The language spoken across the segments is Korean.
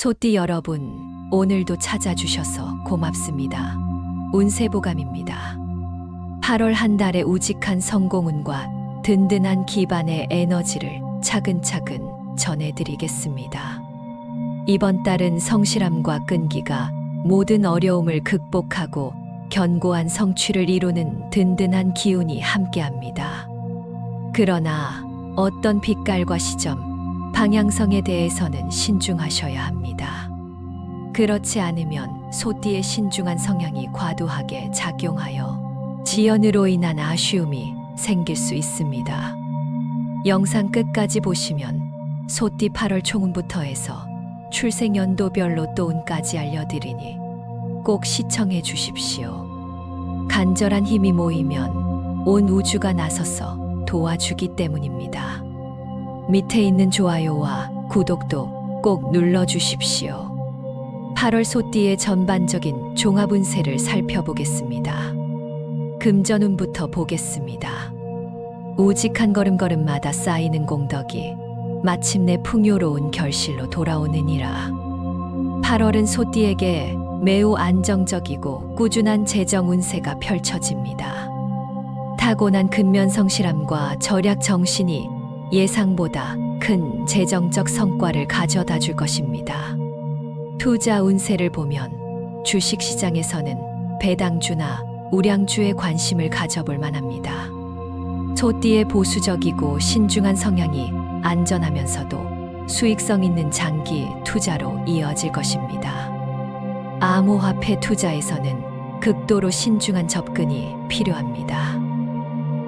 소띠 여러분, 오늘도 찾아주셔서 고맙습니다. 운세보감입니다. 8월 한 달의 우직한 성공운과 든든한 기반의 에너지를 차근차근 전해드리겠습니다. 이번 달은 성실함과 끈기가 모든 어려움을 극복하고 견고한 성취를 이루는 든든한 기운이 함께합니다. 그러나 어떤 빛깔과 시점, 방향성에 대해서는 신중하셔야 합니다. 그렇지 않으면 소띠의 신중한 성향이 과도하게 작용하여 지연으로 인한 아쉬움이 생길 수 있습니다. 영상 끝까지 보시면 소띠 8월 총운부터 해서 출생 연도별로 또 운까지 알려드리니 꼭 시청해 주십시오. 간절한 힘이 모이면 온 우주가 나서서 도와주기 때문입니다. 밑에 있는 좋아요와 구독도 꼭 눌러 주십시오. 8월 소띠의 전반적인 종합 운세를 살펴보겠습니다. 금전운부터 보겠습니다. 우직한 걸음걸음마다 쌓이는 공덕이 마침내 풍요로운 결실로 돌아오느니라. 8월은 소띠에게 매우 안정적이고 꾸준한 재정 운세가 펼쳐집니다. 타고난 근면 성실함과 절약 정신이 예상보다 큰 재정적 성과를 가져다 줄 것입니다. 투자 운세를 보면 주식 시장에서는 배당주나 우량주에 관심을 가져볼 만합니다. 소띠의 보수적이고 신중한 성향이 안전하면서도 수익성 있는 장기 투자로 이어질 것입니다. 암호화폐 투자에서는 극도로 신중한 접근이 필요합니다.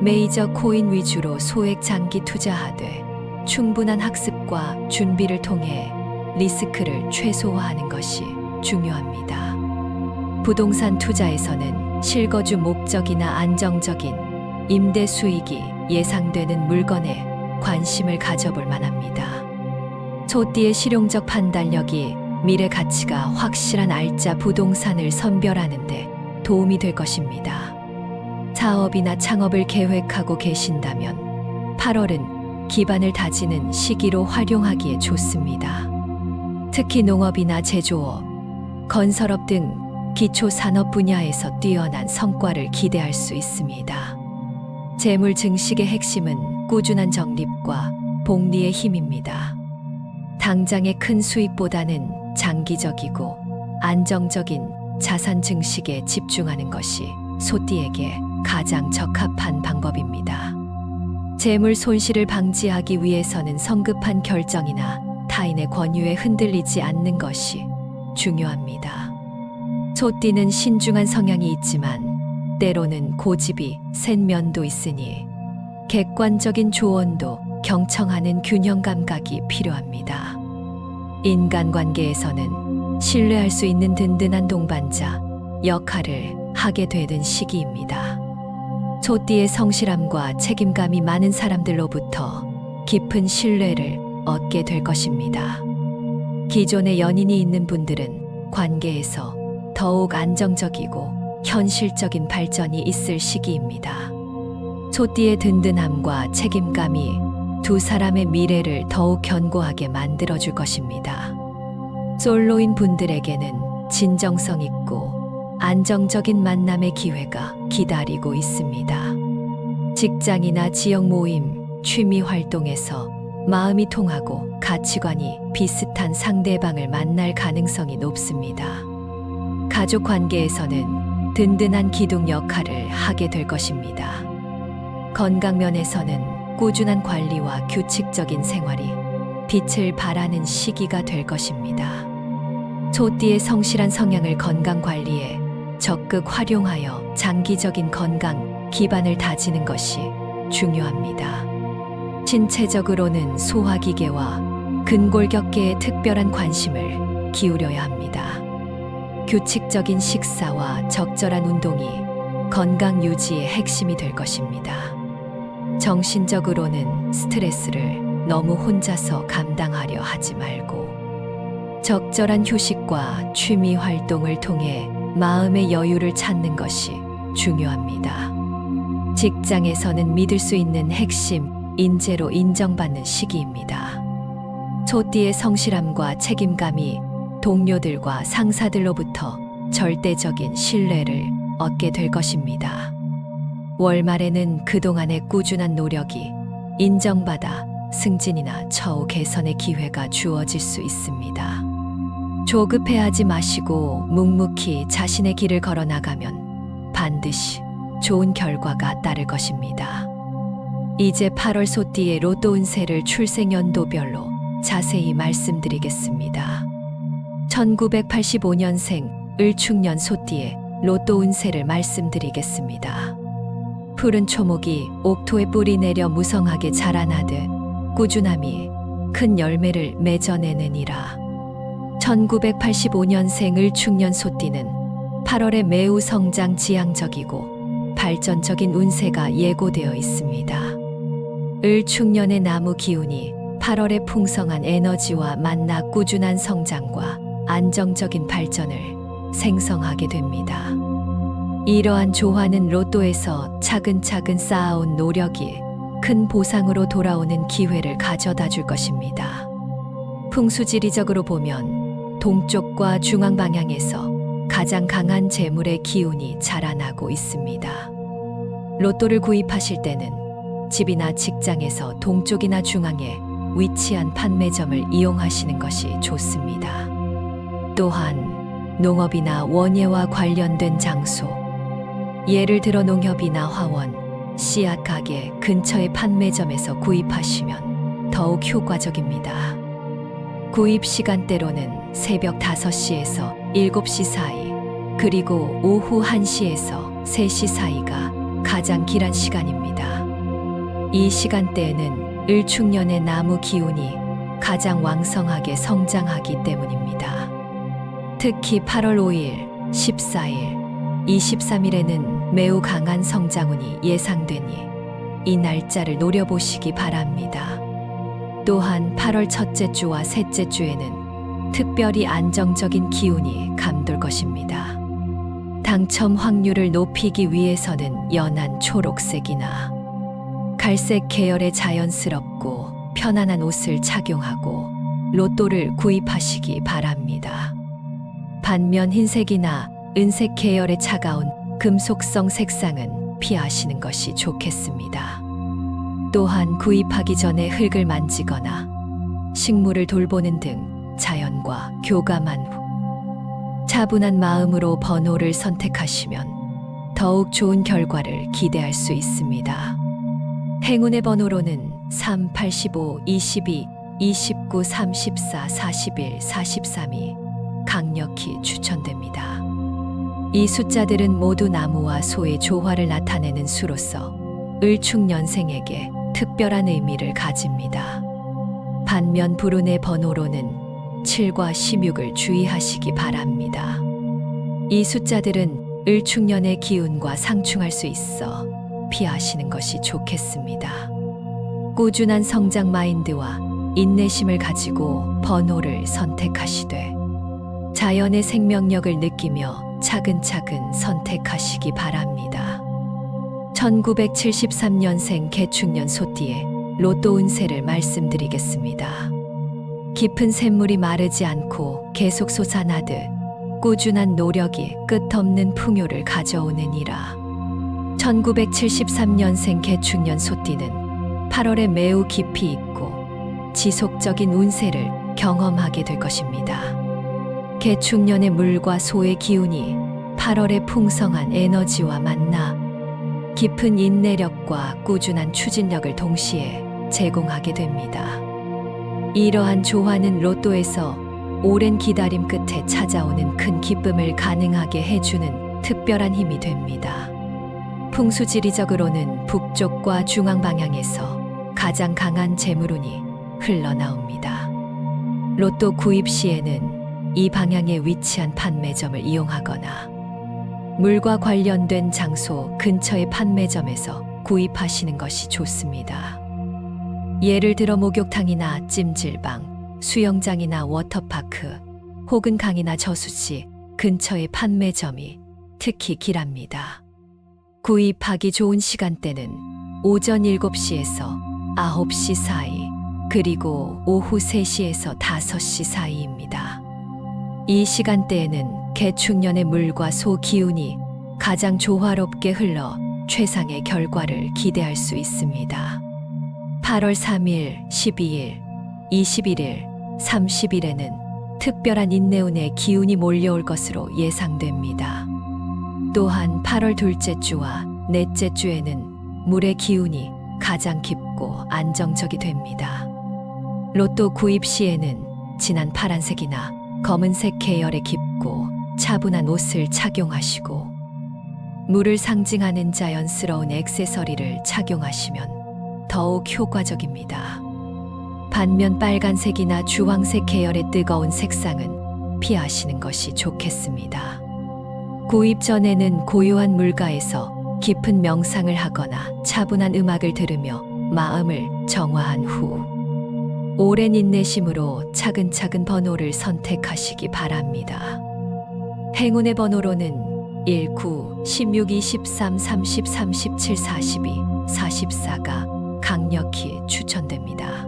메이저 코인 위주로 소액 장기 투자하되 충분한 학습과 준비를 통해 리스크를 최소화하는 것이 중요합니다. 부동산 투자에서는 실거주 목적이나 안정적인 임대 수익이 예상되는 물건에 관심을 가져볼 만합니다. 소띠의 실용적 판단력이 미래 가치가 확실한 알짜 부동산을 선별하는 데 도움이 될 것입니다. 사업이나 창업을 계획하고 계신다면 8월은 기반을 다지는 시기로 활용하기에 좋습니다. 특히 농업이나 제조업, 건설업 등 기초 산업 분야에서 뛰어난 성과를 기대할 수 있습니다. 재물 증식의 핵심은 꾸준한 적립과 복리의 힘입니다. 당장의 큰 수익보다는 장기적이고 안정적인 자산 증식에 집중하는 것이 소띠에게 가장 적합한 방법입니다. 재물 손실을 방지하기 위해서는 성급한 결정이나 타인의 권유에 흔들리지 않는 것이 중요합니다. 소띠는 신중한 성향이 있지만 때로는 고집이 센 면도 있으니 객관적인 조언도 경청하는 균형 감각이 필요합니다. 인간관계에서는 신뢰할 수 있는 든든한 동반자 역할을 하게 되는 시기입니다. 소띠의 성실함과 책임감이 많은 사람들로부터 깊은 신뢰를 얻게 될 것입니다. 기존에 연인이 있는 분들은 관계에서 더욱 안정적이고 현실적인 발전이 있을 시기입니다. 소띠의 든든함과 책임감이 두 사람의 미래를 더욱 견고하게 만들어줄 것입니다. 솔로인 분들에게는 진정성 있고 안정적인 만남의 기회가 기다리고 있습니다. 직장이나 지역 모임, 취미 활동에서 마음이 통하고 가치관이 비슷한 상대방을 만날 가능성이 높습니다. 가족 관계에서는 든든한 기둥 역할을 하게 될 것입니다. 건강 면에서는 꾸준한 관리와 규칙적인 생활이 빛을 발하는 시기가 될 것입니다. 소띠의 성실한 성향을 건강 관리에 적극 활용하여 장기적인 건강 기반을 다지는 것이 중요합니다. 신체적으로는 소화기계와 근골격계에 특별한 관심을 기울여야 합니다. 규칙적인 식사와 적절한 운동이 건강 유지의 핵심이 될 것입니다. 정신적으로는 스트레스를 너무 혼자서 감당하려 하지 말고 적절한 휴식과 취미 활동을 통해 마음의 여유를 찾는 것이 중요합니다. 직장에서는 믿을 수 있는 핵심 인재로 인정받는 시기입니다. 소띠의 성실함과 책임감이 동료들과 상사들로부터 절대적인 신뢰를 얻게 될 것입니다. 월말에는 그동안의 꾸준한 노력이 인정받아 승진이나 처우 개선의 기회가 주어질 수 있습니다. 조급해하지 마시고 묵묵히 자신의 길을 걸어 나가면 반드시 좋은 결과가 따를 것입니다. 이제 8월 소띠의 로또 운세를 출생 연도별로 자세히 말씀드리겠습니다. 1985년생 을축년 소띠의 로또 운세를 말씀드리겠습니다. 푸른 초목이 옥토에 뿌리 내려 무성하게 자라나듯 꾸준함이 큰 열매를 맺어내느니라. 1985년생 을축년 소띠는 8월에 매우 성장 지향적이고 발전적인 운세가 예고되어 있습니다. 을축년의 나무 기운이 8월의 풍성한 에너지와 만나 꾸준한 성장과 안정적인 발전을 생성하게 됩니다. 이러한 조화는 로또에서 차근차근 쌓아온 노력이 큰 보상으로 돌아오는 기회를 가져다 줄 것입니다. 풍수지리적으로 보면 동쪽과 중앙 방향에서 가장 강한 재물의 기운이 자라나고 있습니다. 로또를 구입하실 때는 집이나 직장에서 동쪽이나 중앙에 위치한 판매점을 이용하시는 것이 좋습니다. 또한 농업이나 원예와 관련된 장소, 예를 들어 농협이나 화원, 씨앗 가게 근처의 판매점에서 구입하시면 더욱 효과적입니다. 구입 시간대로는 새벽 5시에서 7시 사이, 그리고 오후 1시에서 3시 사이가 가장 길한 시간입니다. 이 시간대에는 을축년의 나무 기운이 가장 왕성하게 성장하기 때문입니다. 특히 8월 5일, 14일, 23일에는 매우 강한 성장운이 예상되니 이 날짜를 노려보시기 바랍니다. 또한 8월 첫째 주와 셋째 주에는 특별히 안정적인 기운이 감돌 것입니다. 당첨 확률을 높이기 위해서는 연한 초록색이나 갈색 계열의 자연스럽고 편안한 옷을 착용하고 로또를 구입하시기 바랍니다. 반면 흰색이나 은색 계열의 차가운 금속성 색상은 피하시는 것이 좋겠습니다. 또한 구입하기 전에 흙을 만지거나 식물을 돌보는 등 자연과 교감한 후 차분한 마음으로 번호를 선택하시면 더욱 좋은 결과를 기대할 수 있습니다. 행운의 번호로는 3, 85, 22, 29, 34, 41, 43이 강력히 추천됩니다. 이 숫자들은 모두 나무와 소의 조화를 나타내는 수로서 을축년생에게 특별한 의미를 가집니다. 반면 불운의 번호로는 7과 16을 주의하시기 바랍니다. 이 숫자들은 을축년의 기운과 상충할 수 있어 피하시는 것이 좋겠습니다. 꾸준한 성장 마인드와 인내심을 가지고 번호를 선택하시되 자연의 생명력을 느끼며 차근차근 선택하시기 바랍니다. 1973년생 개축년 소띠의 로또 운세를 말씀드리겠습니다. 깊은 샘물이 마르지 않고 계속 솟아나듯 꾸준한 노력이 끝없는 풍요를 가져오느니라. 1973년생 개축년 소띠는 8월에 매우 깊이 있고 지속적인 운세를 경험하게 될 것입니다. 개축년의 물과 소의 기운이 8월의 풍성한 에너지와 만나 깊은 인내력과 꾸준한 추진력을 동시에 제공하게 됩니다. 이러한 조화는 로또에서 오랜 기다림 끝에 찾아오는 큰 기쁨을 가능하게 해주는 특별한 힘이 됩니다. 풍수지리적으로는 북쪽과 중앙 방향에서 가장 강한 재물운이 흘러나옵니다. 로또 구입 시에는 이 방향에 위치한 판매점을 이용하거나 물과 관련된 장소 근처의 판매점에서 구입하시는 것이 좋습니다. 예를 들어 목욕탕이나 찜질방, 수영장이나 워터파크, 혹은 강이나 저수지 근처의 판매점이 특히 길합니다. 구입하기 좋은 시간대는 오전 7시에서 9시 사이, 그리고 오후 3시에서 5시 사이입니다. 이 시간대에는 개축년의 물과 소 기운이 가장 조화롭게 흘러 최상의 결과를 기대할 수 있습니다. 8월 3일, 12일, 21일, 30일에는 특별한 인내운의 기운이 몰려올 것으로 예상됩니다. 또한 8월 둘째 주와 넷째 주에는 물의 기운이 가장 깊고 안정적이 됩니다. 로또 구입 시에는 진한 파란색이나 검은색 계열의 깊고 차분한 옷을 착용하시고 물을 상징하는 자연스러운 액세서리를 착용하시면 더욱 효과적입니다. 반면 빨간색이나 주황색 계열의 뜨거운 색상은 피하시는 것이 좋겠습니다. 구입 전에는 고요한 물가에서 깊은 명상을 하거나 차분한 음악을 들으며 마음을 정화한 후 오랜 인내심으로 차근차근 번호를 선택하시기 바랍니다. 행운의 번호로는 19, 16, 23, 30, 37, 42, 44가 강력히 추천됩니다.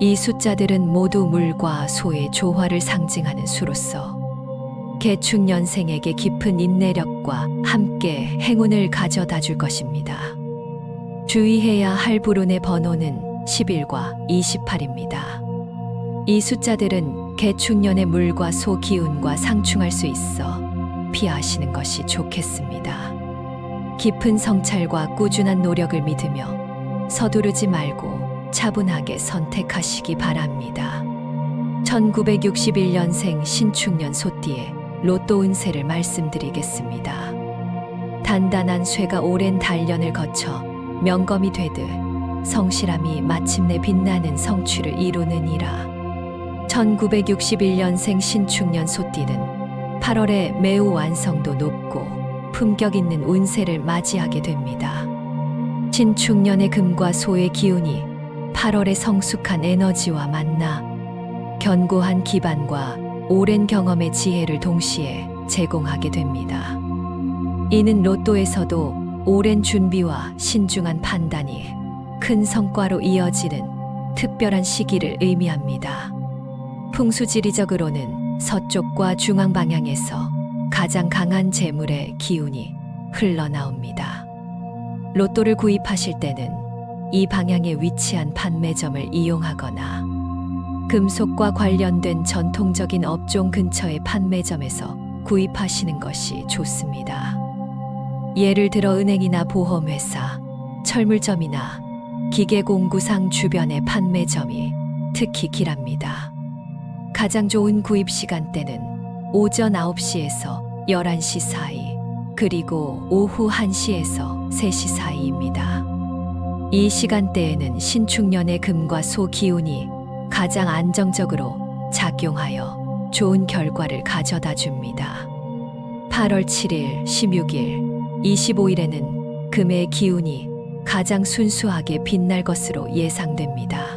이 숫자들은 모두 물과 소의 조화를 상징하는 수로서 개축년생에게 깊은 인내력과 함께 행운을 가져다 줄 것입니다. 주의해야 할 불운의 번호는 11과 28입니다. 이 숫자들은 개축년의 물과 소 기운과 상충할 수 있어 피하시는 것이 좋겠습니다. 깊은 성찰과 꾸준한 노력을 믿으며 서두르지 말고 차분하게 선택하시기 바랍니다. 1961년생 신축년 소띠의 로또 운세를 말씀드리겠습니다. 단단한 쇠가 오랜 단련을 거쳐 명검이 되듯 성실함이 마침내 빛나는 성취를 이루느니라. 1961년생 신축년 소띠는 8월에 매우 완성도 높고 품격 있는 운세를 맞이하게 됩니다. 신축년의 금과 소의 기운이 8월의 성숙한 에너지와 만나 견고한 기반과 오랜 경험의 지혜를 동시에 제공하게 됩니다. 이는 로또에서도 오랜 준비와 신중한 판단이 큰 성과로 이어지는 특별한 시기를 의미합니다. 풍수지리적으로는 서쪽과 중앙 방향에서 가장 강한 재물의 기운이 흘러나옵니다. 로또를 구입하실 때는 이 방향에 위치한 판매점을 이용하거나 금속과 관련된 전통적인 업종 근처의 판매점에서 구입하시는 것이 좋습니다. 예를 들어 은행이나 보험회사, 철물점이나 기계공구상 주변의 판매점이 특히 길합니다. 가장 좋은 구입 시간대는 오전 9시에서 11시 사이, 그리고 오후 1시에서 3시 사이입니다. 이 시간대에는 신축년의 금과 소 기운이 가장 안정적으로 작용하여 좋은 결과를 가져다 줍니다. 8월 7일, 16일, 25일에는 금의 기운이 가장 순수하게 빛날 것으로 예상됩니다.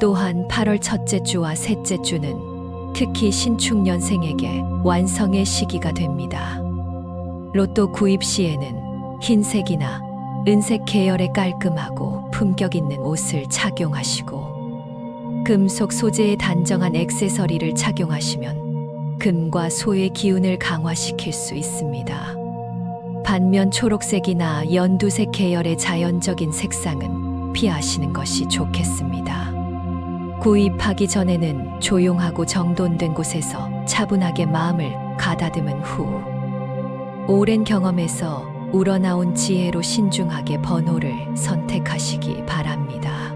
또한 8월 첫째 주와 셋째 주는 특히 신축년생에게 완성의 시기가 됩니다. 로또 구입 시에는 흰색이나 은색 계열의 깔끔하고 품격 있는 옷을 착용하시고 금속 소재의 단정한 액세서리를 착용하시면 금과 소의 기운을 강화시킬 수 있습니다. 반면 초록색이나 연두색 계열의 자연적인 색상은 피하시는 것이 좋겠습니다. 구입하기 전에는 조용하고 정돈된 곳에서 차분하게 마음을 가다듬은 후 오랜 경험에서 우러나온 지혜로 신중하게 번호를 선택하시기 바랍니다.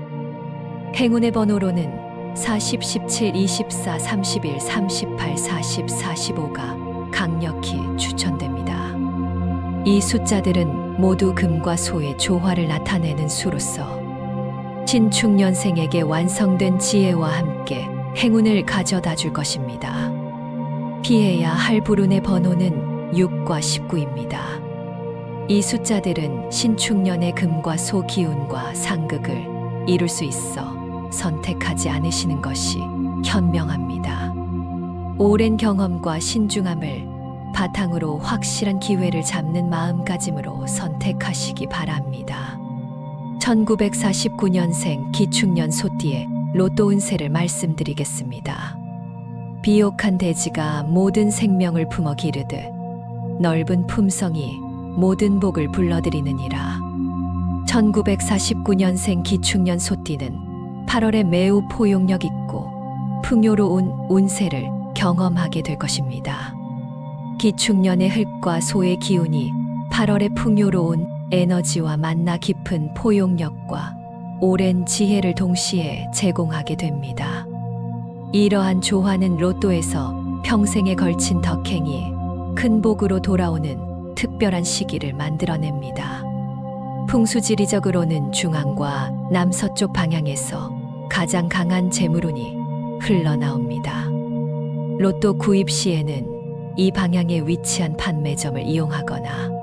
행운의 번호로는 40, 17, 24, 31, 38, 40, 45가 강력히 추천됩니다. 이 숫자들은 모두 금과 소의 조화를 나타내는 수로서 신축년생에게 완성된 지혜와 함께 행운을 가져다 줄 것입니다. 피해야 할 불운의 번호는 6과 19입니다. 이 숫자들은 신축년의 금과 소 기운과 상극을 이룰 수 있어 선택하지 않으시는 것이 현명합니다. 오랜 경험과 신중함을 바탕으로 확실한 기회를 잡는 마음가짐으로 선택하시기 바랍니다. 1949년생 기축년 소띠의 로또 운세를 말씀드리겠습니다. 비옥한 대지가 모든 생명을 품어 기르듯 넓은 품성이 모든 복을 불러들이느니라. 1949년생 기축년 소띠는 8월에 매우 포용력 있고 풍요로운 운세를 경험하게 될 것입니다. 기축년의 흙과 소의 기운이 8월의 풍요로운 에너지와 만나 깊은 포용력과 오랜 지혜를 동시에 제공하게 됩니다. 이러한 조화는 로또에서 평생에 걸친 덕행이 큰 복으로 돌아오는 특별한 시기를 만들어냅니다. 풍수지리적으로는 중앙과 남서쪽 방향에서 가장 강한 재물운이 흘러나옵니다. 로또 구입 시에는 이 방향에 위치한 판매점을 이용하거나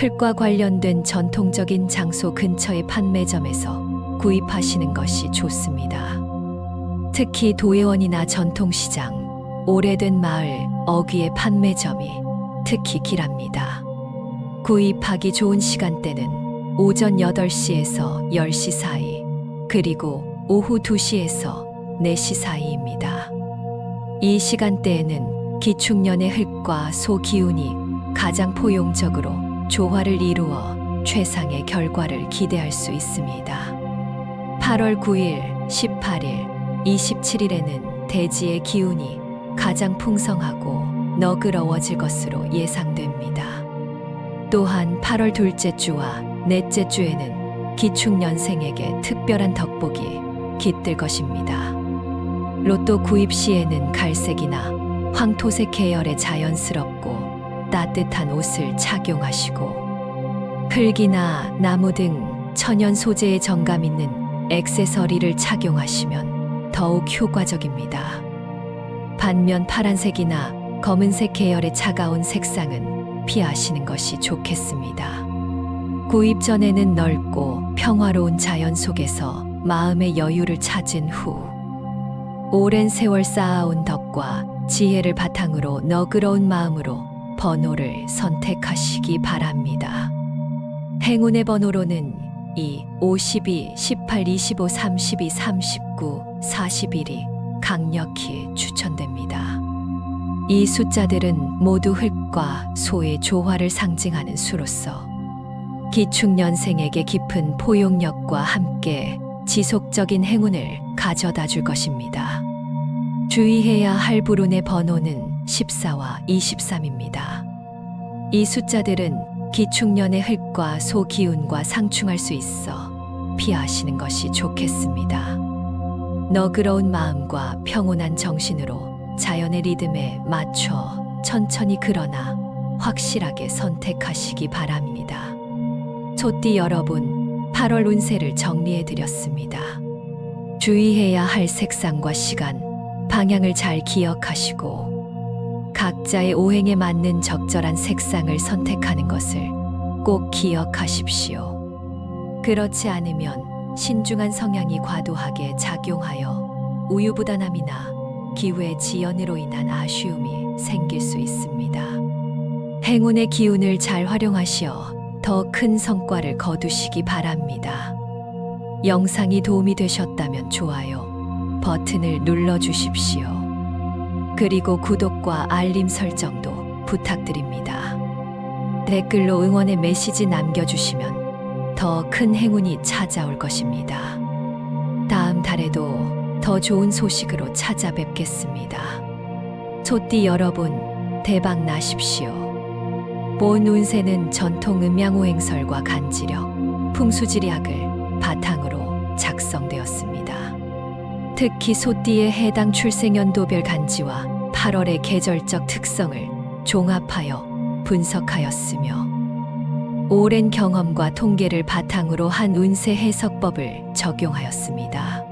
흙과 관련된 전통적인 장소 근처의 판매점에서 구입하시는 것이 좋습니다. 특히 도예원이나 전통시장, 오래된 마을, 어귀의 판매점이 특히 길합니다. 구입하기 좋은 시간대는 오전 8시에서 10시 사이, 그리고 오후 2시에서 4시 사이입니다. 이 시간대에는 기축년의 흙과 소 기운이 가장 포용적으로 조화를 이루어 최상의 결과를 기대할 수 있습니다. 8월 9일, 18일, 27일에는 대지의 기운이 가장 풍성하고 너그러워질 것으로 예상됩니다. 또한 8월 둘째 주와 넷째 주에는 기축년생에게 특별한 덕복이 깃들 것입니다. 로또 구입 시에는 갈색이나 황토색 계열의 자연스럽고 따뜻한 옷을 착용하시고 흙이나 나무 등 천연 소재의 정감 있는 액세서리를 착용하시면 더욱 효과적입니다. 반면 파란색이나 검은색 계열의 차가운 색상은 피하시는 것이 좋겠습니다. 구입 전에는 넓고 평화로운 자연 속에서 마음의 여유를 찾은 후 오랜 세월 쌓아온 덕과 지혜를 바탕으로 너그러운 마음으로 번호를 선택하시기 바랍니다. 행운의 번호로는 2, 52, 18, 25, 32, 39, 41이 강력히 추천됩니다. 이 숫자들은 모두 흙과 소의 조화를 상징하는 수로서 기축년생에게 깊은 포용력과 함께 지속적인 행운을 가져다 줄 것입니다. 주의해야 할 불운의 번호는 14와 23입니다. 이 숫자들은 기축년의 흙과 소 기운과 상충할 수 있어 피하시는 것이 좋겠습니다. 너그러운 마음과 평온한 정신으로 자연의 리듬에 맞춰 천천히 그러나 확실하게 선택하시기 바랍니다. 소띠 여러분, 8월 운세를 정리해 드렸습니다. 주의해야 할 색상과 시간, 방향을 잘 기억하시고 각자의 오행에 맞는 적절한 색상을 선택하는 것을 꼭 기억하십시오. 그렇지 않으면 신중한 성향이 과도하게 작용하여 우유부단함이나 기후의 지연으로 인한 아쉬움이 생길 수 있습니다. 행운의 기운을 잘 활용하시어 더 큰 성과를 거두시기 바랍니다. 영상이 도움이 되셨다면 좋아요 버튼을 눌러 주십시오. 그리고 구독과 알림 설정도 부탁드립니다. 댓글로 응원의 메시지 남겨주시면 더 큰 행운이 찾아올 것입니다. 다음 달에도 더 좋은 소식으로 찾아뵙겠습니다. 소띠 여러분, 대박 나십시오. 본 운세는 전통 음양오행설과 간지력, 풍수지리학을 바탕으로. 특히 소띠에 해당 출생연도별 간지와 8월의 계절적 특성을 종합하여 분석하였으며 오랜 경험과 통계를 바탕으로 한 운세 해석법을 적용하였습니다.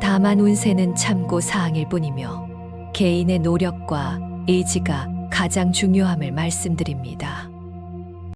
다만 운세는 참고 사항일 뿐이며 개인의 노력과 의지가 가장 중요함을 말씀드립니다.